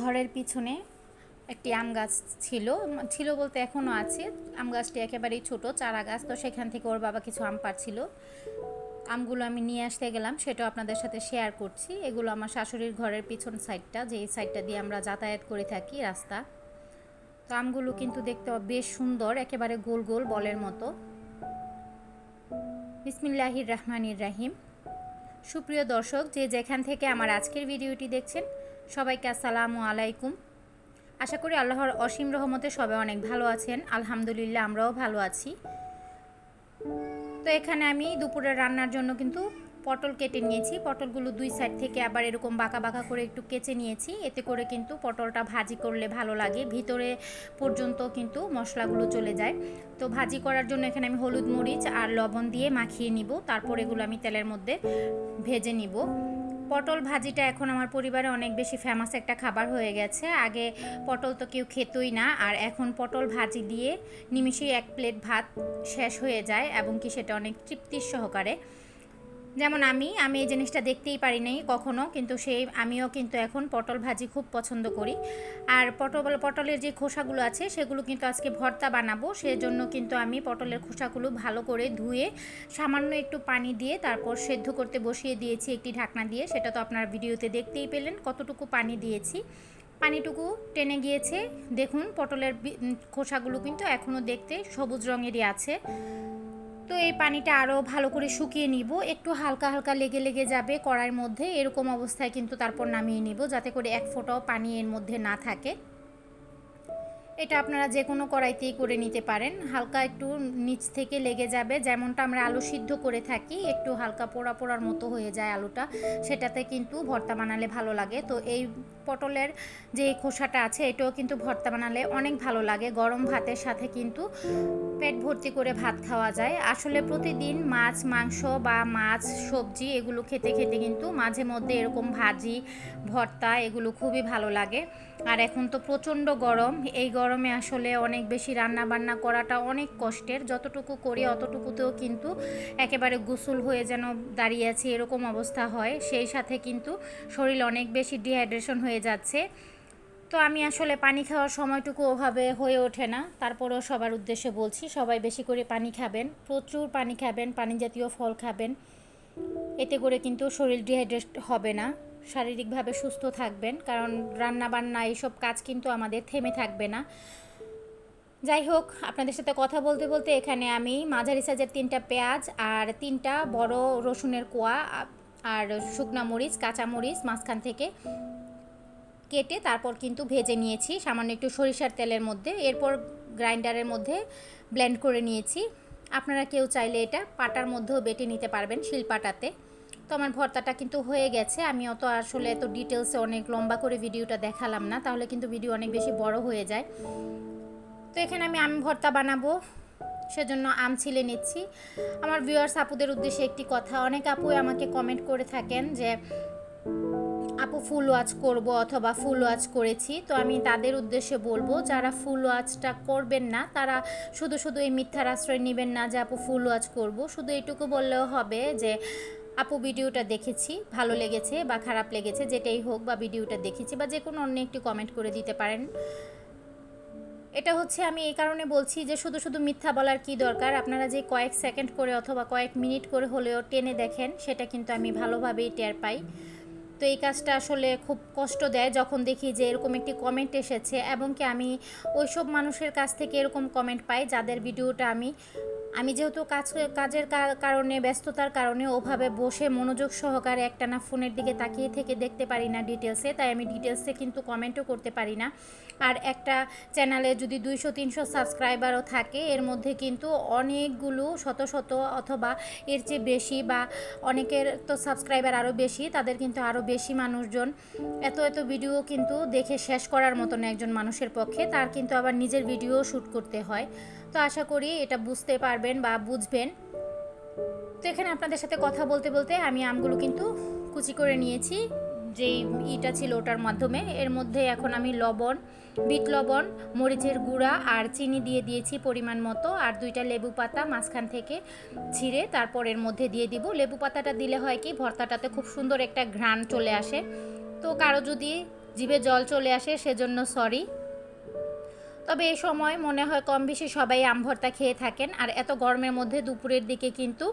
ঘরের পিছনে একটি আম গাছ ছিল ছিল বলতে এখনও আছে। আম গাছটি একেবারেই ছোট, চারা গাছ, তো সেখান থেকে ওর বাবা কিছু আম পাড়ছিল আমগুলো আমি নিয়ে আসতে গেলাম, সেটাও আপনাদের সাথে শেয়ার করছি। এগুলো আমার শাশুড়ির ঘরের পিছন সাইডটা যে সাইডটা দিয়ে আমরা যাতায়াত করে থাকি, রাস্তা। তো আমগুলো কিন্তু দেখতে বেশ সুন্দর, একেবারে গোল গোল বলের মতো। বিসমিল্লাহির রহমানির রাহিম। সুপ্রিয় দর্শক, যে যেখান থেকে আমার আজকের ভিডিওটি দেখছেন সবাইকে আসসালামু আলাইকুম। আশা করি আল্লাহর অসীম রহমতে সবাই অনেক ভালো আছেন। আলহামদুলিল্লাহ আমরাও ভালো আছি। তো এখানে আমি দুপুরে রান্নার জন্য কিন্তু পটল কেটে নিয়েছি। পটলগুলো দুই সাইড থেকে আবার এরকম বাঁকা বাঁকা করে একটু কেচে নিয়েছি। এতে করে কিন্তু পটলটা ভাজি করলে ভালো লাগে। ভিতরে পর্যন্ত কিন্তু মশলাগুলো চলে যায়। তো ভাজি করার জন্য এখানে আমি হলুদ মরিচ আর লবণ দিয়ে মাখিয়ে নিব। তারপর এগুলো আমি তেলের মধ্যে ভেজে নিব। পটল ভাজিটা এখন আমার পরিবারে অনেক বেশি ফেমাস একটা খাবার হয়ে গেছে। আগে পটল তো কেউ খেতই না, আর এখন পটল ভাজি দিয়ে নিমিশেই এক প্লেট ভাত শেষ হয়ে যায় এবং কি সেটা অনেক তৃপ্তির সহকারে। যেমন আমি আমি এই জিনিসটা দেখতেই পারি নাই কখনো, কিন্তু সেই, আমিও কিন্তু এখন পটল ভাজি খুব পছন্দ করি। আর পটল, পটলের যে খোসাগুলো আছে, সেগুলো কিন্তু আজকে ভর্তা বানাবো, সেজন্য কিন্তু আমি পটলের খোসাগুলো ভালো করে ধুয়ে, সামান্য একটু পানি দিয়ে তারপর সেদ্ধ করতে বসিয়ে দিয়েছি একটি ঢাকনা দিয়ে। সেটা তো আপনার ভিডিওতে দেখতেই পেলেন কতটুকু পানি দিয়েছি। পানিটুকু টেনে গিয়েছে। দেখুন, পটলের খোসাগুলো কিন্তু এখনও দেখতে সবুজ রঙেরই আছে। তো এই পানিটা আরও ভালো করে শুকিয়ে নিব। একটু হালকা হালকা লেগে লেগে যাবে কড়াইয়ের মধ্যে। এরকম অবস্থায় কিন্তু তারপর নামিয়ে নিব, যাতে করে এক ফোঁটাও পানি এর মধ্যে না থাকে। এটা আপনারা যে কোনো কড়াইতেই করে নিতে পারেন। হালকা একটু নিচ থেকে লেগে যাবে। যেমনটা আমরা আলু সিদ্ধ করে থাকি, একটু হালকা পোড়া পোড়ার মতো হয়ে যায় আলুটা। সেটাতে কিন্তু ভর্তা বানালে ভালো লাগে। তো এই পটলের যে খোসাটা আছে, এটাও কিন্তু ভর্তা বানালে অনেক ভালো লাগে। গরম ভাতের সাথে কিন্তু পেট ভর্তি করে ভাত খাওয়া যায়। আসলে প্রতিদিন মাছ, মাংস বা মাছ, সবজি এগুলো খেতে খেতে কিন্তু মাঝে মধ্যে এরকম ভাজি, ভর্তা এগুলো খুবই ভালো লাগে। আর এখন তো প্রচণ্ড গরম। এই গরমে আসলে অনেক বেশি রান্না বান্না করাটা অনেক কষ্টের। যতটুকু করি অতটুকুতেও কিন্তু একেবারে গোসল হয়ে যেন দাঁড়িয়ে আছে এরকম অবস্থা হয়। সেই সাথে কিন্তু শরীর অনেক বেশি ডিহাইড্রেশন হয়ে যাচ্ছে। তো আমি আসলে পানি খাওয়ার সময়টুকু ওভাবে হয়ে ওঠে না। তারপরেও সবার উদ্দেশ্যে বলছি, সবাই বেশি করে পানি খাবেন। প্রচুর পানি খাবেন, পানি জাতীয় ফল খাবেন। এতে করে কিন্তু শরীর ডিহাইড্রেট হবে না। শারীরিকভাবে সুস্থ থাকবেন, কারণ রান্না বান্না এইসব কাজ কিন্তু আমাদের থেমে থাকবে না। যাই হোক, আপনাদের সাথে কথা বলতে বলতে এখানে আমি মাঝারি সাইজের তিনটা পেঁয়াজ আর তিনটা বড় রসুনের কোয়া আর শুকনা মরিচ, কাঁচা মরিচ মাঝখান থেকে কেটে তারপর কিন্তু ভেজে নিয়েছি। সামান্য একটু সরিষার তেলের মধ্যে, এরপর গ্রাইন্ডারের মধ্যে ব্লেন্ড করে নিয়েছি। আপনারা কেউ চাইলে এটা পাটার মধ্যেও বেটে নিতে পারবেন শিলপাটাতে। তো আমার ভর্তাটা কিন্তু হয়ে গেছে। আমি অত আসলে এত ডিটেলসে অনেক লম্বা করে ভিডিওটা দেখালাম না, তাহলে কিন্তু ভিডিও অনেক বেশি বড় হয়ে যায়। তো এখানে আমি আম ভর্তা বানাবো, সেজন্য আম ছিলে নিচ্ছি। আমার ভিউয়ার্স আপুদের উদ্দেশ্যে একটি কথা, অনেক আপুই আমাকে কমেন্ট করে থাকেন যে, আপু ফুল ওয়াচ করব অথবা ফুল ওয়াচ করেছি। তো আমি তাদের উদ্দেশ্যে বলব, যারা ফুল ওয়াচটা করবেন না, তারা শুধু শুধু এই মিথ্যার আশ্রয় নেবেন না যে, আপু ফুল ওয়াচ করব। শুধু এটুকু বললেও হবে যে আপু ভিডিওটা দেখেছি, ভালো লেগেছে বা খারাপ লেগেছে, যেটাই হোক বা ভিডিওটা দেখেছি বা যে কোনো অন্য একটি কমেন্ট করে দিতে পারেন। এটা হচ্ছে আমি এই কারণে বলছি যে শুধু শুধু মিথ্যা বলার কি দরকার? আপনারা যে কয়েক সেকেন্ড করে অথবা কয়েক মিনিট করে হলেও টেনে দেখেন, সেটা কিন্তু আমি ভালোভাবেই টের পাই। তো এই কাজটা আসলে খুব কষ্ট দেয় যখন দেখি যে এরকম একটি কমেন্ট এসেছে, এবং কি আমি ওইসব মানুষের কাছ থেকে এরকম কমেন্ট পাই যাদের ভিডিওটা আমি আমি যেহেতু কাজ, কাজের কারণে, ব্যস্ততার কারণে ওভাবে বসে মনোযোগ সহকারে একটানা ফোনের দিকে তাকিয়ে থেকে দেখতে পারি না ডিটেলসে তাই আমি ডিটেলসে কিন্তু কমেন্টও করতে পারি না। আর একটা চ্যানেলে যদি দুইশো, তিনশো সাবস্ক্রাইবারও থাকে, এর মধ্যে কিন্তু অনেকগুলো শত শত অথবা এর চেয়ে বেশি বা অনেকের তো সাবস্ক্রাইবার আরও বেশি, তাদের কিন্তু আরও বেশি মানুষজন এত এত ভিডিও কিন্তু দেখে শেষ করার মতন একজন মানুষের পক্ষে, তার কিন্তু আবার নিজের ভিডিও শ্যুট করতে হয়। তো আশা করি এটা বুঝতে পারবেন বা বুঝবেন। তো এখানে আপনাদের সাথে কথা বলতে বলতে আমি আমগুলো কিন্তু কুচি করে নিয়েছি। যেই ইটা ছিল ওটার মাধ্যমে। এর মধ্যে এখন আমি লবণ, বিট লবণ, মরিচের গুঁড়া আর চিনি দিয়ে দিয়েছি পরিমাণ মতো। আর দুইটা লেবু পাতা মাঝখান থেকে ছিঁড়ে তারপর এর মধ্যে দিয়ে দিব। লেবু পাতাটা দিলে হয় কি, ভর্তাটাতে খুব সুন্দর একটা ঘ্রাণ চলে আসে। তো কারও যদি জিভে জল চলে আসে সেজন্য সরি। তবে এই সময় মনে হয় কম বেশি সবাই আম ভর্তা খেয়ে থাকেন। আর এত গরমের মধ্যে দুপুরের দিকে কিন্তু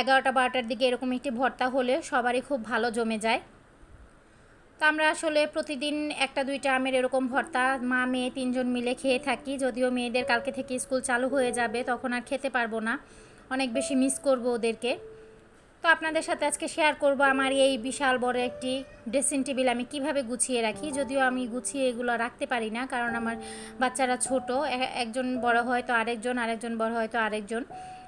এগারোটা বারোটার দিকে এরকম একটি ভর্তা হলে সবারই খুব ভালো জমে যায়। তো আমরা আসলে প্রতিদিন একটা দুইটা আমের এরকম ভর্তা, মা, মেয়ে তিনজন মিলে খেয়ে থাকি। যদিও মেয়েদের কালকে থেকে স্কুল চালু হয়ে যাবে, তখন আর খেতে পারব না। অনেক বেশি মিস করব ওদেরকে। তো আপনাদের সাথে আজকে শেয়ার করব আমার এই বিশাল বড় একটি ড্রেসিং টেবিল আমি কীভাবে গুছিয়ে রাখি। যদিও আমি গুছিয়ে এগুলো রাখতে পারি না, কারণ আমার বাচ্চারা ছোট। একজন বড় হয় তো আরেকজন আরেকজন বড় হয় তো আরেকজন।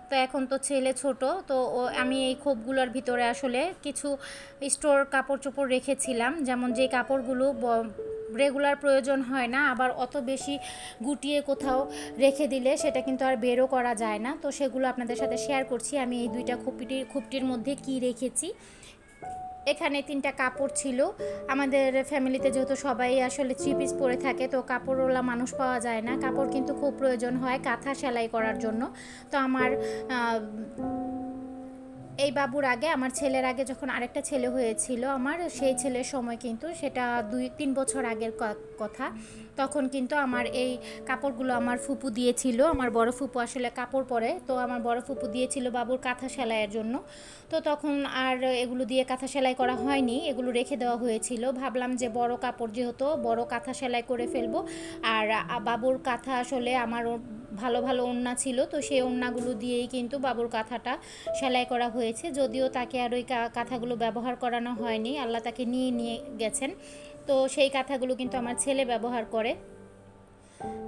তো এখন তো ছেলে ছোট, তো আমি এই খোপগুলোর ভিতরে আসলে কিছু স্টোর কাপড় চোপড় রেখেছিলাম। যেমন যে কাপড়গুলো রেগুলার প্রয়োজন হয় না, আবার অত বেশি গুটিয়ে কোথাও রেখে দিলে সেটা কিন্তু আর বেরও করা যায় না। তো সেগুলো আপনাদের সাথে শেয়ার করছি, আমি এই দুইটা খুপটির খুপটির মধ্যে কি রেখেছি। এখানে তিনটা কাপড় ছিল। আমাদের ফ্যামিলিতে যেহেতু সবাই আসলে থ্রি পিস পরে থাকে, তো কাপড়ওয়ালা মানুষ পাওয়া যায় না। কাপড় কিন্তু খুব প্রয়োজন হয় কাঁথা সেলাই করার জন্য। তো আমার এই বাবুর আগে, আমার ছেলের আগে যখন আরেকটা ছেলে হয়েছিল আমার, সেই ছেলের সময় কিন্তু সেটা দুই, তিন বছর আগের কথা। তখন কিন্তু আমার এই কাপড়গুলো আমার ফুপু দিয়েছিল, আমার বড় ফুপু আসলে কাপড় পরে, তো আমার বড় ফুপু দিয়েছিল বাবুর কাঁথা সেলাইয়ের জন্য। তো তখন আর এগুলো দিয়ে কাঁথা সেলাই করা হয়নি, এগুলো রেখে দেওয়া হয়েছিল। ভাবলাম যে বড় কাপড় যেহেতু, বড় কাঁথা সেলাই করে ফেলব। আর বাবুর কাঁথা আসলে আমার ভালো ভালো ওন্না ছিল। তো সেই ওন্নাগুলো দিয়েই কিন্তু বাবুর কাঁথাটা সেলাই করা হয়েছে। যদিও তাকে আর ওই কাঁথাগুলো ব্যবহার করানো হয়নি। আল্লাহ তাকে নিয়ে নিয়ে গেছেন। তো সেই কাঁথাগুলো কিন্তু আমার ছেলে ব্যবহার করে।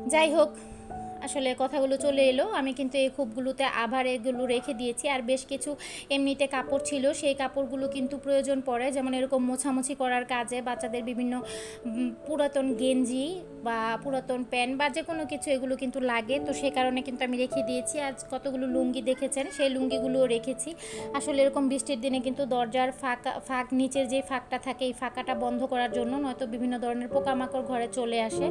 যাই হোক আসলে কথাগুলো চলে এলো। আমি কিন্তু এই খুবগুলোতে আবার এগুলো রেখে দিয়েছি। আর বেশ কিছু এমনিতে কাপড় ছিল। সেই কাপড়গুলো কিন্তু প্রয়োজন পড়ে। যেমন এরকম মোছামুছি করার কাজে বাচ্চাদের বিভিন্ন পুরাতন গেঞ্জি বা পুরাতন প্যান্ট বা যে কোনো কিছু এগুলো কিন্তু লাগে। তো সে কারণে কিন্তু আমি রেখে দিয়েছি। আজ কতগুলো লুঙ্গি দেখেছেন? সেই লুঙ্গিগুলোও রেখেছি। আসলে এরকম বৃষ্টির দিনে কিন্তু দরজার ফাঁকা, ফাঁক, নিচের যে ফাঁকটা থাকে, এই ফাঁকাটা বন্ধ করার জন্য নয়তো বিভিন্ন ধরনের পোকামাকড় ঘরে চলে আসে।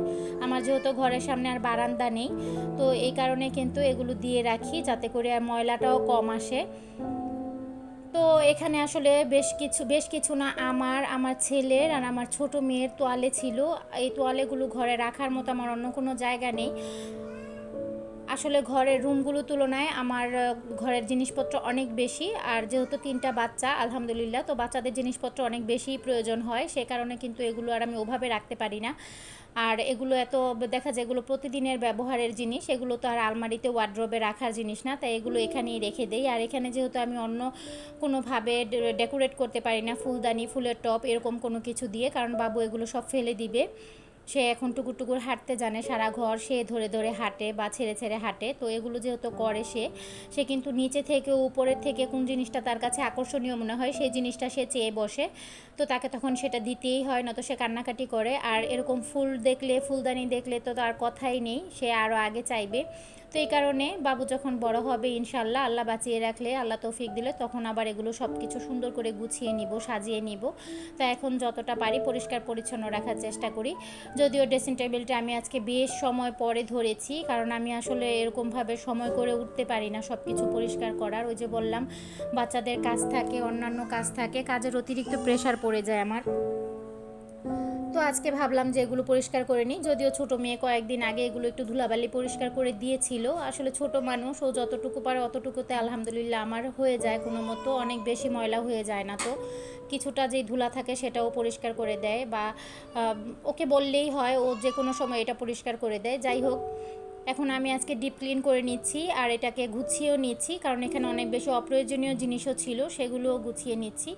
আমার যেহেতু ঘরের সামনে আর বারান্দা নেই তো এই কারণে কিন্তু এগুলো দিয়ে রাখি যাতে করে আর ময়লাটাও কম আসে। তো এখানে আসলে বেশ কিছু বেশ কিছু না আমার আমার ছেলের আর আমার ছোট মেয়ের তোয়ালে ছিল। এই তোয়ালেগুলো ঘরে রাখার মতো আমার অন্য কোনো জায়গা নেই। আসলে ঘরের রুমগুলোর তুলনায় আমার ঘরের জিনিসপত্র অনেক বেশি। আর যেহেতু তিনটা বাচ্চা আলহামদুলিল্লাহ তো বাচ্চাদের জিনিসপত্র অনেক বেশি প্রয়োজন হয়। সে কারণে কিন্তু এগুলো আর আমি ওভাবে রাখতে পারি না। আর এগুলো এত দেখা যায় এগুলো প্রতিদিনের ব্যবহারের জিনিস। এগুলো তো আর আলমারিতে ওয়ার্ড্রোবে রাখার জিনিস না। তাই এগুলো এখানেই রেখে দেই। আর এখানে যেহেতু আমি অন্য কোনোভাবে ডেকোরেট করতে পারি না ফুলদানি ফুলের টপ এরকম কোনো কিছু দিয়ে। কারণ বাবু এগুলো সব ফেলে দিবে। সে এখন টুকুর টুকুর হাঁটতে জানে, সারা ঘর সে ধরে ধরে হাঁটে বা ছেড়ে ছেড়ে হাঁটে। তো এগুলো যেহেতু করে সে সে কিন্তু নিচে থেকে উপরের থেকে কোন জিনিসটা তার কাছে আকর্ষণীয় মনে হয়, সেই জিনিসটা সে চেয়ে বসে। তো তাকে তখন সেটা দিতেই হয় না তো সে কান্নাকাটি করে। আর এরকম ফুল দেখলে, ফুলদানি দেখলে তো তার কথাই নেই, সে আরও আগে চাইবে। তো এই কারণে বাবু যখন বড় হবে ইনশাল্লাহ আল্লাহ বাঁচিয়ে রাখলে, আল্লাহ তৌফিক দিলে, তখন আবার এগুলো সব কিছু সুন্দর করে গুছিয়ে নিব, সাজিয়ে নিব। তা এখন যতটা পারি পরিষ্কার পরিচ্ছন্ন রাখার চেষ্টা করি। যদিও ড্রেসিং টেবিলটা আমি আজকে বেশ সময় পরে ধরেছি, কারণ আমি আসলে এরকমভাবে সময় করে উঠতে পারি না সব কিছু পরিষ্কার করার। ওই যে বললাম, বাচ্চাদের কাজ থাকে, অন্যান্য কাজ থাকে, কাজের অতিরিক্ত প্রেশার পড়ে যায় আমার। আজকে ভাবলাম যে এগুলো পরিষ্কার করে নিই। যদিও ছোট মেয়ে কয়েকদিন আগে এগুলো একটু ধুলাবালি পরিষ্কার করে দিয়েছিল। আসলে ছোট মানুষ, ও যতটুকু পারে অতটুকুতে আলহামদুলিল্লাহ আমার হয়ে যায়। কোনো মতো অনেক বেশি ময়লা হয়ে যায় না তো। কিছুটা যেই ধুলা থাকে সেটাও পরিষ্কার করে দেয় বা ওকে বললেই হয় ও যে কোনো সময় এটা পরিষ্কার করে দেয়। যাই হোক এখন আমি আজকে ডিপ ক্লিন করে নিচ্ছি আর এটাকে গুছিয়েও নিচ্ছি, কারণ এখানে অনেক বেশি অপ্রয়োজনীয় জিনিসও ছিল, সেগুলোও গুছিয়ে নিচ্ছি।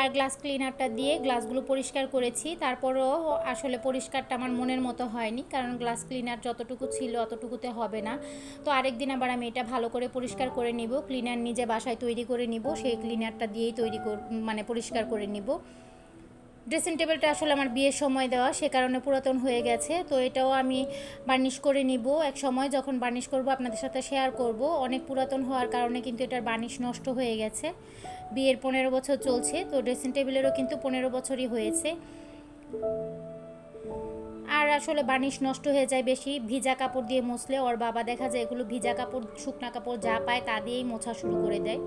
আর গ্লাস ক্লিনারটা দিয়ে গ্লাসগুলো পরিষ্কার করেছি, তারপরও আসলে পরিষ্কারটা আমার মনের মতো হয়নি, কারণ গ্লাস ক্লিনার যতটুকু ছিল অতটুকুতে হবে না। তো আরেকদিন আবার আমি এটা ভালো করে পরিষ্কার করে নিব ক্লিনার নিজে বাসায় তৈরি করে নিব, সেই ক্লিনারটা দিয়েই তৈরি মানে পরিষ্কার করে নিব। ড্রেসিং টেবিলটা আসলে আমার বিয়ের সময় দেওয়া, সে কারণে পুরাতন হয়ে গেছে। তো এটাও আমি বার্নিশ করে নিব। এক সময় যখন বার্নিশ করব, আপনাদের সাথে শেয়ার করব। অনেক পুরাতন হওয়ার কারণে কিন্তু এটার বার্নিশ নষ্ট হয়ে গেছে। বিয়ের পনেরো বছর চলছে, তো ড্রেসিং টেবিলেরও কিন্তু পনেরো বছরই হয়েছে। আর আসলে বার্নিশ নষ্ট হয়ে যায় বেশি। ভিজা কাপড় দিয়ে মুছলে ওর বাবা দেখা যায় এগুলো ভিজা কাপড়, শুকনা কাপড় যা পায় তা দিয়েই মোছা শুরু করে দেয়।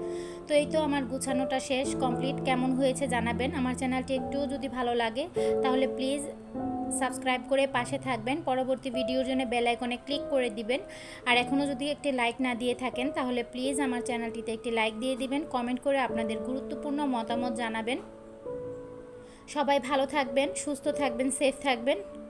তো এই তো আমার গুছানোটা শেষ, কমপ্লিট। কেমন হয়েছে জানাবেন। আমার চ্যানেলটি একটুও যদি ভালো লাগে, তাহলে প্লিজ সাবস্ক্রাইব করে পাশে থাকবেন। পরবর্তী ভিডিওর জন্য বেল আইকনে ক্লিক করে দিবেন। আর এখনও যদি একটি লাইক না দিয়ে থাকেন, তাহলে প্লিজ আমার চ্যানেলটিতে একটি লাইক দিয়ে দিবেন, কমেন্ট করে আপনাদের গুরুত্বপূর্ণ মতামত জানাবেন। সবাই ভালো থাকবেন, সুস্থ থাকবেন, সেফ থাকবেন।